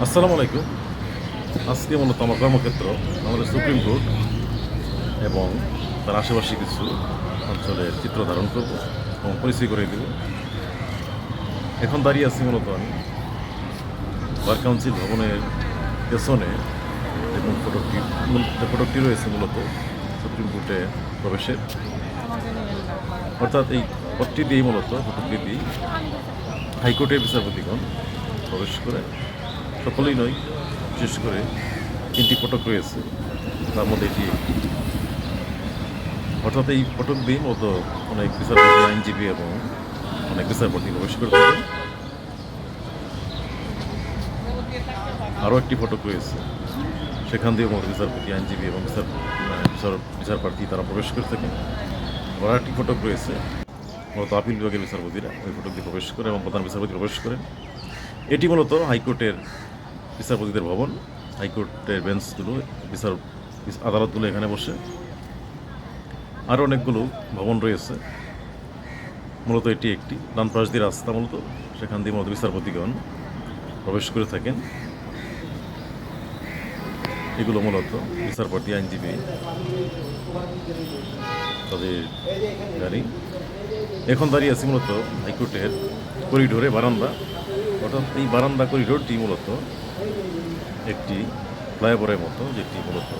আসসালামু আলাইকুম। আজকে মূলত আমার কর্মক্ষেত্র, আমাদের সুপ্রিম কোর্ট এবং তার আশেপাশে কিছু অঞ্চলের চিত্র ধারণ করব এবং পরিচয় করে দেব। এখন দাঁড়িয়ে আছি মূলত আমি বার কাউন্সিল ভবনের পেছনে এবং ফটকটি মূল- যে ফটকটি রয়েছে মূলত সুপ্রিম কোর্টে প্রবেশের। অর্থাৎ এই পথটি দিয়েই মূলত ফটকটি দিয়েই হাইকোর্টের বিচারপতিগণ প্রবেশ করে। সকলেই নয়, বিশেষ করে তিনটি ফটক রয়েছে। তার মধ্যে এটি অর্থাৎ এই ফটক দিয়ে মতো অনেক বিচারপতি, আইনজীবী এবং অনেক বিচারপতি প্রবেশ করে থাকেন আরও একটি ফটক রয়েছে। সেখান দিয়েও মতো বিচারপতি, আইনজীবী এবং বিচার মানে বিচার বিচারপ্রার্থী তারা প্রবেশ করে থাকেন আবার একটি ফটক রয়েছে, মূলত আপিল বিভাগের বিচারপতিরা ওই ফটক দিয়ে প্রবেশ করে এবং প্রধান বিচারপতি প্রবেশ করেন। এটি মূলত হাইকোর্টের বিচারপতিদের ভবন, হাইকোর্টের বেঞ্চগুলো, বিচার বিচ- আদালতগুলো এখানে বসে। আরও অনেকগুলো ভবন রয়েছে। মূলত এটি একটি ডান পাশ দিয়ে রাস্তা মূলত। সেখান দিয়ে মূলত বিচারপতিগণ প্রবেশ করে থাকেন। এগুলো মূলত বিচারপতি, আইনজীবী, তাদের গাড়ি। এখন দাঁড়িয়ে আছি মূলত হাইকোর্টের করিডোরে, বারান্দা। অর্থাৎ এই বারান্দা করিডোরটি মূলত একটি ফ্লাইওভারের মতো, যেটি মূলত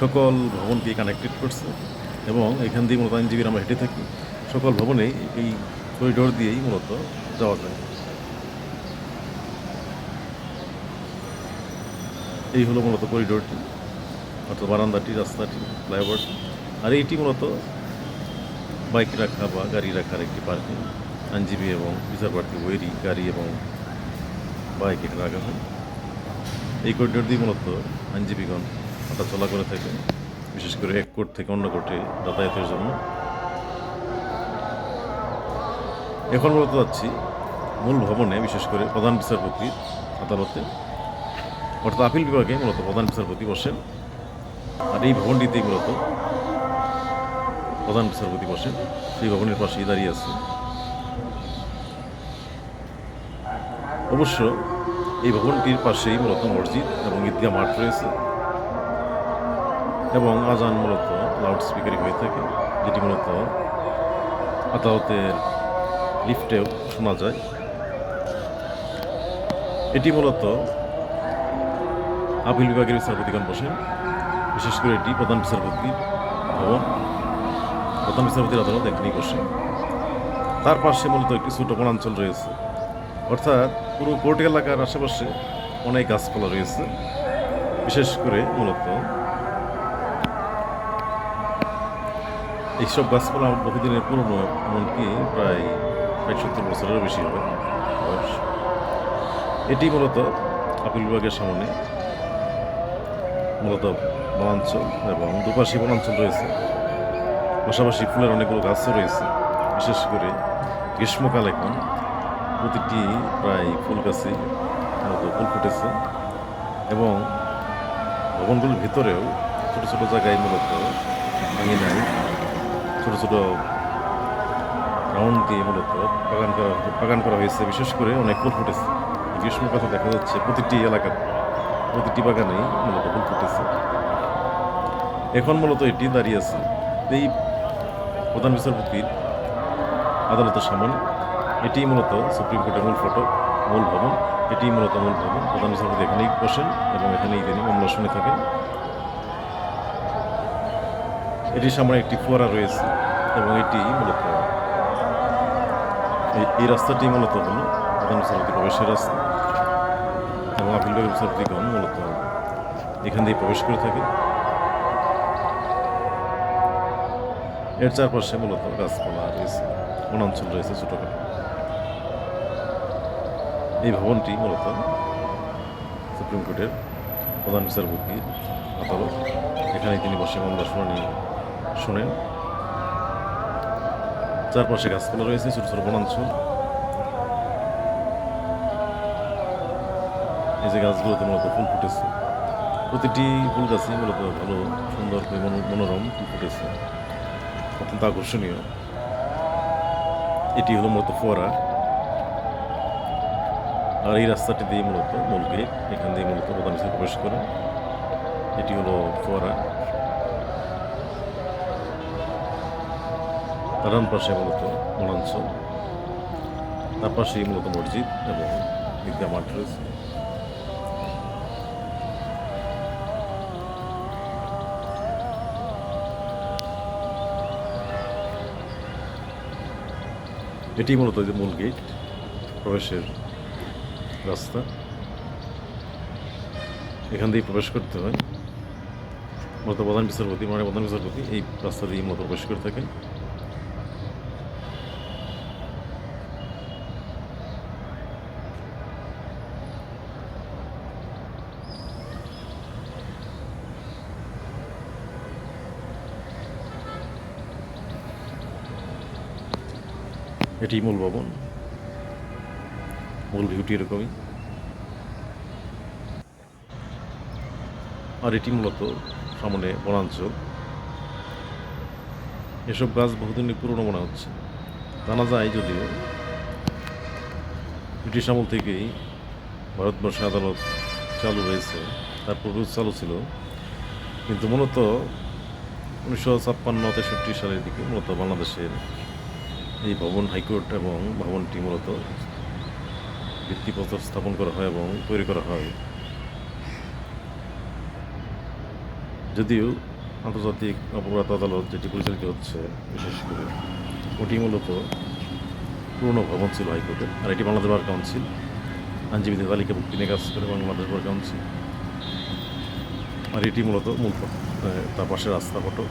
সকল ভবনকে কানেক্টেড করছে এবং এখান দিয়ে মূলত আইনজীবীরা আমরা হেঁটে থাকি। সকল ভবনেই এই করিডোর দিয়েই মূলত যাওয়া যায়। এই হলো মূলত করিডোরটি অর্থাৎ বারান্দাটি, রাস্তাটি, ফ্লাইওভারটি। আর এইটি মূলত বাইক রাখা বা গাড়ি রাখার একটি পার্কিং। আইনজীবী এবং বিচারপ্রার্থী ওয়েরি গাড়ি এবং বাইক এখানে রাখা হয়। এই করিডোর দিয়ে মূলত আইনজীবীগণ হাঁটা চলা করে থাকে। বিশেষ করে এক কোর্ট থেকে অন্য কোর্টে যাতায়াতের জন্য। এখন মূলত যাচ্ছি মূল ভবনে, বিশেষ করে প্রধান বিচারপতির আদালতে। অর্থাৎ আপিল বিভাগে মূলত প্রধান বিচারপতি বসেন। আর এই ভবনটিতেই মূলত প্রধান বিচারপতি বসেন। সেই ভবনের পাশেই দাঁড়িয়ে আছে। অবশ্য এই ভবনটির পাশেই মূলত মসজিদ এবং ঈদগাহ মাঠ রয়েছে। এবং আজান মূলত লাউড স্পিকারই হয়ে থাকে, যেটি মূলত আদালতের লিফটেও শোনা যায়। এটি মূলত আপিল বিভাগের বিচারপতিগণ বসেন, বিশেষ করে এটি প্রধান বিচারপতির ভবন, প্রধান বিচারপতির আদালত এখানেই বসে তার পাশে মূলত একটি ছোট বনাঞ্চল রয়েছে। অর্থাৎ পুরো কোর্ট এলাকার আশেপাশে অনেক গাছপালা রয়েছে, বিশেষ করে মূলত এইসব গাছপালা বহুদিনের পুরনো, এমনকি প্রায় প্রায় সত্তর বছরেরও বেশি হবে এটি মূলত আপিল বিভাগের সামনে মূলত বনাঞ্চল এবং দুপাশে বনাঞ্চল রয়েছে। পাশাপাশি ফুলের অনেকগুলো গাছও রয়েছে, বিশেষ করে গ্রীষ্মকাল এখন। প্রতিটি প্রায় ফুল গাছে ফুল ফুটেছে এবং ভবনগুলোর ভিতরেও ছোটো ছোটো জায়গায় মূলত ভাঙি নাই। ছোটো ছোটো রাউন্ড দিয়ে মূলত বাগান করা বাগান করা হয়েছে। বিশেষ করে অনেক ফুল ফুটেছে। গ্রীষ্মের কথা দেখা যাচ্ছে, প্রতিটি এলাকাতে প্রতিটি বাগানেই মূলত ফুল ফুটেছে। এখন মূলত এটি দাঁড়িয়ে আছে। এই প্রধান বিচারপতির আদালতের সামনে। এটি মূলত সুপ্রিম কোর্টের মূল ফটো, মূল ভবন। এটি মূলত মূল ভবন। প্রধান বিচারপতি এখানেই বসেন এবং এখানেই তিনি মামলা শুনে থাকেন। এটির সামনে একটি ফোয়ারা রয়েছে এবং এটি মূলত এই- রাস্তাটি মূলত হলো প্রধান বিচারপতি প্রবেশের রাস্তা এবং আপিল বিচারপতিগণ মূলত এখান দিয়ে প্রবেশ করে থাকে। এর চারপাশে মূলত গাছপালা রয়েছে, বনাঞ্চল রয়েছে ছোটখাটো। এই ভবনটি মূলত সুপ্রিম কোর্টের প্রধান বিচারপতি আদালত। এখানে তিনি বসে মামলা শুনানি শোনেন। চারপাশে গাছপালা রয়েছে, ছোট ছোট বনাঞ্চল। এই যে গাছগুলোতে মূলত ফুল ফুটেছে। প্রতিটি ফুল গাছই মূলত ভালো, সুন্দর মনোরম ফুল ফুটেছে। অত্যন্ত আকর্ষণীয়। এটি হলো মূলত ফোয়ারা। আর এই রাস্তাটি দিয়ে মূলত মূল গেট এখান দিয়ে মূলত প্রধান হিসেবে প্রবেশ করে। এটি হলো ফোয়ারা। তার পাশে মূলত বনাঞ্চল, তার পাশেই মূলত মসজিদ এবং ঈদগাহ মাঠ রয়েছে এটি মূলত যে মূল গেট প্রবেশের রাস্তা। এখান দিয়ে প্রবেশ করতে হয়। মূলত প্রধান বিচারপতি মানে প্রধান বিচারপতি এই রাস্তা দিয়ে মূলত প্রবেশ করে থাকেন। এটি মূল ভবন। মূল ভিউটি এরকমই। আর এটি মূলত সামনে বনাঞ্চল এসব গাছ বহুদিনের পুরনো মনে হচ্ছে। জানা যায় যদিও ব্রিটিশ আমল থেকেই ভারতবর্ষে আদালত চালু হয়েছে তার পূর্বেও চালু ছিল। কিন্তু মূলত উনিশশো ছাপ্পান্ন, তেষট্টি সালের দিকে মূলত বাংলাদেশের এই ভবন হাইকোর্ট এবং ভবনটি মূলত ভিত্তিপত্র স্থাপন করা হয় এবং তৈরি করা হয়। যদিও আন্তর্জাতিক অপরাধ আদালত যেটি পরিচালিত হচ্ছে, বিশেষ করে ওটি মূলত পুরনো ভবন ছিল হাইকোর্টের, আর এটি বাংলাদেশ বার কাউন্সিল, আইনজীবীদের তালিকাভুক্তি নিয়ে কাজ করে বাংলাদেশ বার কাউন্সিল। আর এটি মূলত মূল তার পাশে রাস্তা, ফটো